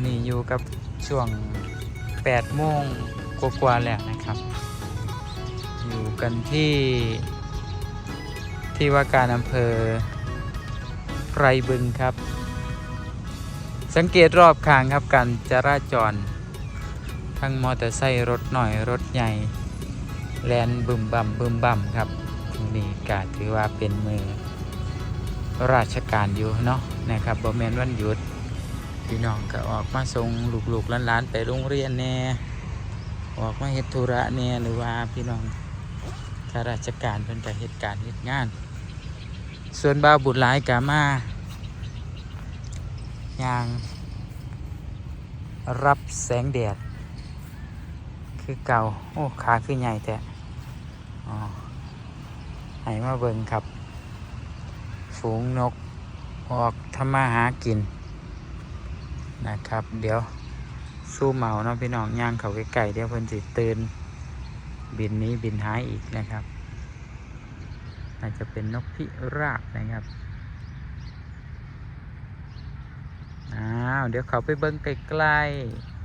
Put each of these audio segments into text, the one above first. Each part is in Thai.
วันนี้อยู่กับช่วง8โมงกว่าๆแล้วนะครับ อยู่กันที่ที่ว่าการอำเภอไพรบึงครับ สังเกตรอบข้างครับการจราจร ทั้งมอเตอร์ไซค์รถหน่อยรถใหญ่แลนบึมบั่มบึมบั่มครับนี่ก็ถือว่าเป็นมือราชการอยู่เนาะนะครับบ่แมนวันหยุด พี่น้องก็ออกมาส่งลูกๆหลานๆไปโรงเรียนแน่ออกมาเฮ็ดธุระแน่หรือว่าพี่น้องข้าราชการเพิ่นก็เฮ็ดการเฮ็ดงาน ส่วนบ่าวบุตรหลายก็มาอย่างรับแสงแดด คือเก่า โอ้ ขาคือใหญ่แต่อ๋ให้มาเบิ่งครับ ฝูงนกออกทำมาหากิน นะครับ เดี๋ยวสู้เมาเนาะพี่น้องย่างเขาไกลๆเดี๋ยวเพิ่นสิตื่นบินนี้บินหายอีกนะครับอาจจะเป็นนกพิราบนะครับอ้าวเดี๋ยวเขาไปเบิ้งไกลๆ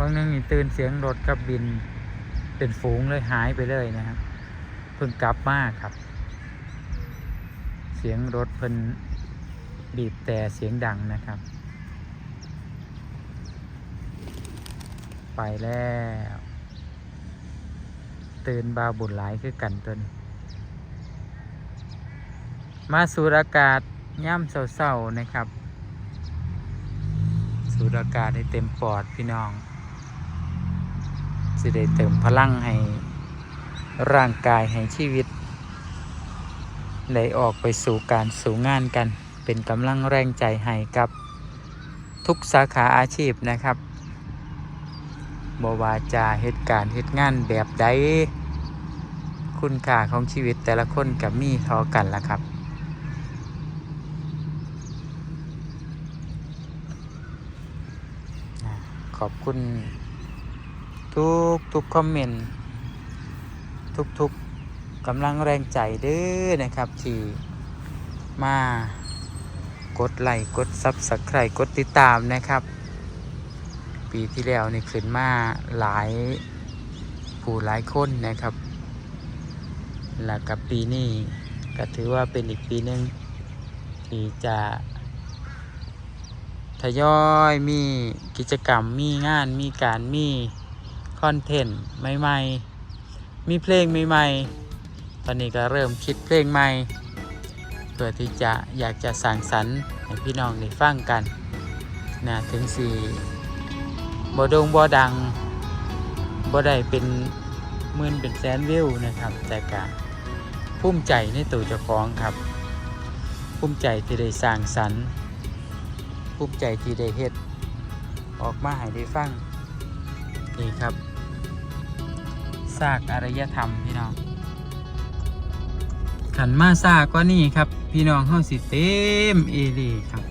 บางนึงนี่ตื่นเสียงรถกับบิน เป็นฝูงเลยหายไปเลยนะครับ เพิ่งกลับมาครับ เสียงรถเพิ่นบีบแต่เสียงดังนะครับ ไปแล้ว ตื่นบาบุญหลายคือกันตนมาสูดอากาศย่ำเศร้าๆนะครับ สูดอากาศให้เต็มปอดพี่น้อง สิได้เติมพลังให้ร่างกายให้ชีวิตได้ออกไปสู่การสู่งานกัน เป็นกำลังแรงใจให้กับทุกสาขาอาชีพนะครับบวาจะเหตุการณ์เหตุงานแบบใดคุณค่าของชีวิตแต่ละคนกับมีเท่ากันละครับขอบคุณ ทุกทุกคอมเมนต์ทุกทุกกำลังแรงใจเด้อนะครับที่มากดไลค์กดซับสไครต์กดติดตามนะครับ ปีที่แล้วนี่ขึ้นมาหลายผู้หลายคนนะครับแล้วกับปีนี้ก็ถือว่าเป็นอีกปีหนึ่งที่จะทยอยมีกิจกรรมมีงานมีการมี คอนเทนต์ใหม่ๆ มีเพลงใหม่ๆ ตอนนี้ก็เริ่มคิดเพลงใหม่ เพื่อที่จะอยากจะสั่งสรรค์ให้พี่น้องได้ฟังกันนะถึงสี่บอดงบอดังบอได้เป็นหมื่นเป็นแสนวิวนะครับ แต่กะภูมิใจในตัวเจ้าของครับภูมิใจที่ได้สร้างสรรค์ภูมิใจที่ได้เฮ็ดออกมาให้ได้ฟังนี่ครับ ซากอารยธรรมพี่น้องขันมาซากก็นี่ครับ พี่น้องเฮาสิเต็มเอหลีครับ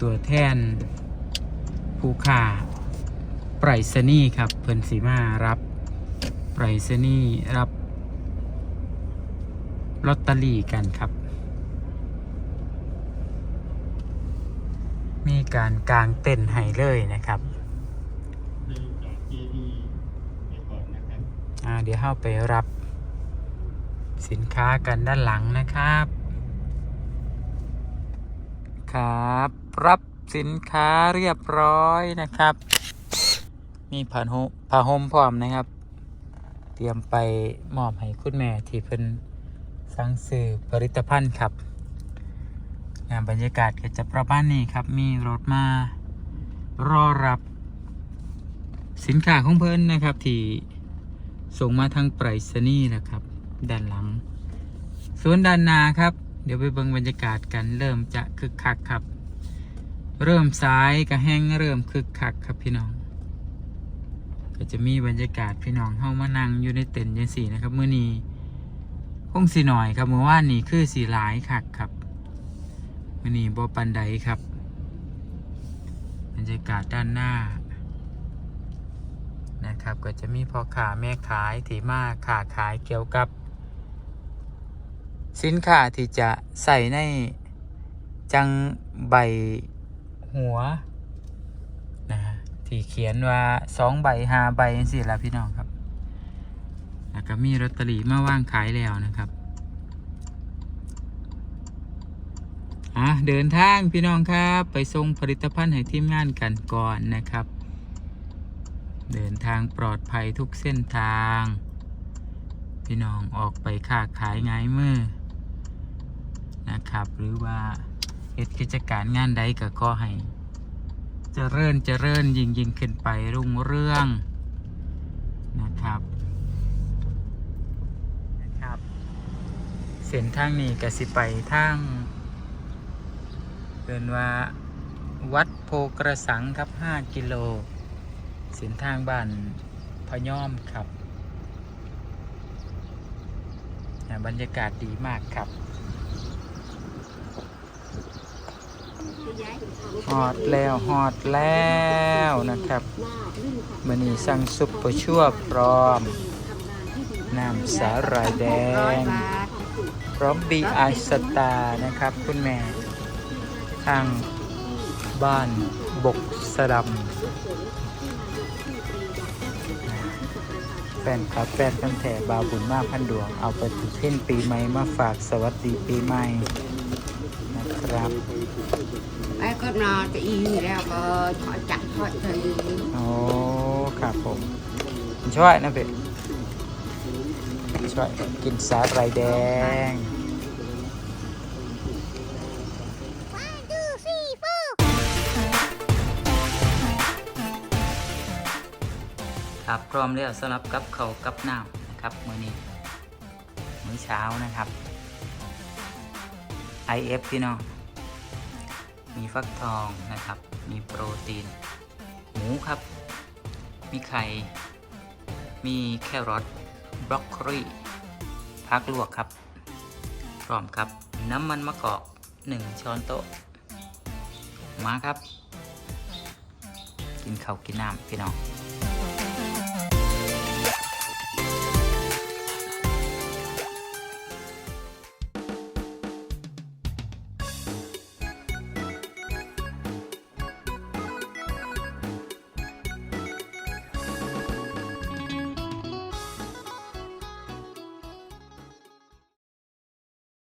ตัวแทนผู้ค่าไปรษณีย์ครับ เพิ่นสีมารับไปรษณีย์รับลอตเตอรี่กันครับ มีการกางเต้นให้เลยนะครับ เริ่มจากเจดีไปก่อนนะครับ อ่าเดี๋ยวเข้าไปรับสินค้ากันด้านหลังนะครับ ครับ รับสินค้าเรียบร้อยนะครับ มีผ้าห่มผ้าห่มพร้อมนะครับ เตรียมไปมอบให้คุณแม่ที่เพิ่นสั่งซื้อผลิตภัณฑ์ครับงานบรรยากาศก็จะประมาณนี้ครับ มีรถมารอรับสินค้าของเพิ่นนะครับที่ ส่งมาทางไปรษณีย์นะครับ ด้านหลังสวนด้านหน้าครับ เดี๋ยวไปเบิ่งบรรยากาศกันเริ่มจะคึกคักครับ เริ่มสายก็แห้งเริ่มคึกคักครับพี่น้อง ก็จะมีบรรยากาศพี่น้องเข้ามานั่งอยู่ในเต็นท์ยังสี่นะครับเมื่อนี้คงสีหน่อยครับเมื่อวานนี้คือสีหลายคักครับเมื่อนี้บอปันไดครับ บรรยากาศด้านหน้า นะครับก็จะมีพ่อค้าแม่ขายที่มาค้าขายเกี่ยวกับ สินค้าที่จะใส่ในจังใบหัวนะฮะที่เขียนว่าสองใบห้าใบสิละพี่น้องครับแล้วก็มีลอตเตอรี่มาว่างขายแล้วนะครับอะเดินทางพี่น้องครับ ไปส่งผลิตภัณฑ์ให้ทีมงานกันก่อนนะครับ เดินทางปลอดภัยทุกเส้นทาง พี่น้องออกไปค้าขายง่ายมือนะครับ หรือว่าเฮ็ดกิจการงานใดก็ขอให้เจริญเจริญยิ่งยิ่งขึ้นไปรุ่งเรื่องนะครับนะครับ เส้นทางนี้ก็สิไปทางเรียนว่าวัดโพกระสังครับ 5 กิโล เส้นทางบ้านพะย่อมครับบรรยากาศดีมากครับฮอดแล้วฮอดแล้วนะครับมือนี้สั่งซุปเปอร์ชั่วพร้อม น้ำสาหร่ายแดง พร้อมบีไอสตานะครับ คุณแม่ ทางบ้านบกสะดำ ฟนคลับแฟนพันธุ์แถบาวบุญมากพันดวง เอาไปติดเพ่นปีใหม่มาฝากสวัสดีปีใหม่นะครับไอ้ก็นอนจะอีแล้วก็ถอยจับถอยเลยโอ้ครับผมช่วยนะเบะช่วยกินสาหร่ายแดง ครับพร้อมแล้วสำหรับกับเขาวกับน้ำนะครับมื้อนี้มื้อเช้านะครับ IF พี่น้องมีฟักทองนะครับ มีโปรตีน หมูครับ มีไข่ มีแครอทบรอกโคลีผักลวกครับ พร้อมครับ น้ำมันมะกอก 1 ช้อนโต๊ะ มาครับ กินข้าวกินน้ำพี่น้อง